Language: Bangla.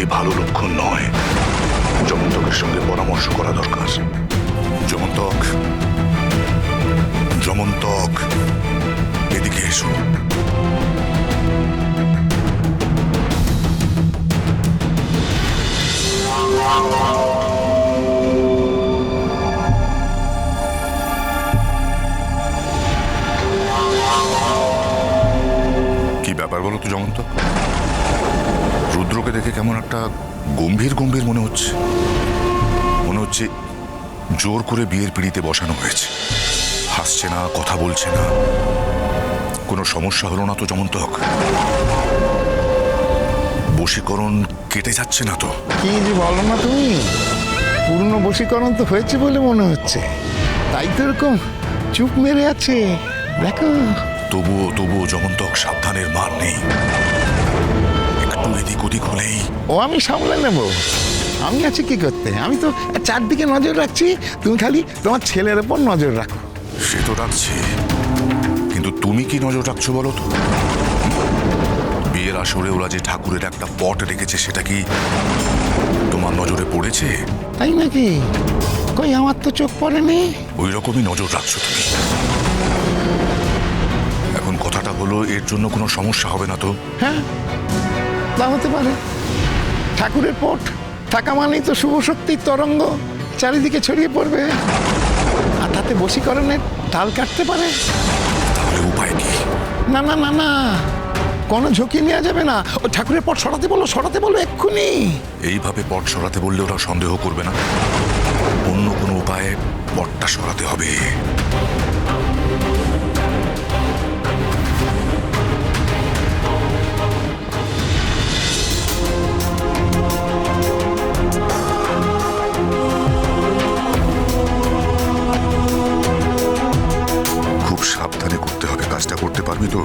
এই ভালো লক্ষণ নয়। যমন্তকের সঙ্গে পরামর্শ করা দরকার। যমন্তক যমন্তক, এদিকে এসো। কি ব্যাপার বলো তো জমন্ত রুদ্রকে দেখে কেমন একটা গম্ভীর গম্ভীর মনে হচ্ছে। মনে হচ্ছে জোর করে বিয়ের পিড়িতে বসানো হয়েছে। হাসছে না কথা বলছে না। কোনো সমস্যা হলো না তো যেমন জমন্তক বশীকরণ কেটে যাচ্ছে না তো? কি যে বলো না তুমি? পূর্ণ বশীকরণ তো হয়েছে বলে মনে হচ্ছে। তাই তো এরকম চুপ মেরে আছে। দেখো। তবুও তবুও যেমন জমন্তক সাবধানের মান নেই। একটু এদিক ওদিক হলেই। ও আমি সামলে নেব। আমি আছি কি করতে? আমি তো চারদিকে নজর রাখছি তুমি খালি তোমার ছেলের ওপর নজর রাখো। সে তো রাখছে কিন্তু তুমি কি নজর রাখছো বলো তো? বিয়ের আসরে ওরা যে ঠাকুরের একটা পট রেখেছে সেটা কি তোমার নজরে পড়েছে? তাই নাকি? কই আমার তো চোখ পড়েনি। ওই রকমই নজর রাখছো তুমি। এখন কথাটা হলো এর জন্য কোনো সমস্যা হবে না তো? হ্যাঁ। তা হতে পারে। ঠাকুরের পট থাকা মানেই তো শুভ শক্তির তরঙ্গ চারিদিকে ছড়িয়ে পড়বে। আর তাতে বশীকরণের তাল কাটতে পারে। তাহলে উপায় কি? না না না না। কোনো ঝুঁকি নেওয়া যাবে না। ও ঠাকুরের পট সরাতে বলো সরাতে বলো এক্ষুনি। এইভাবে পট সরাতে বললে ওরা সন্দেহ করবে না। অন্য কোনো উপায়ে পটটা সরাতে হবে। কাজটা করতে পারবি তো?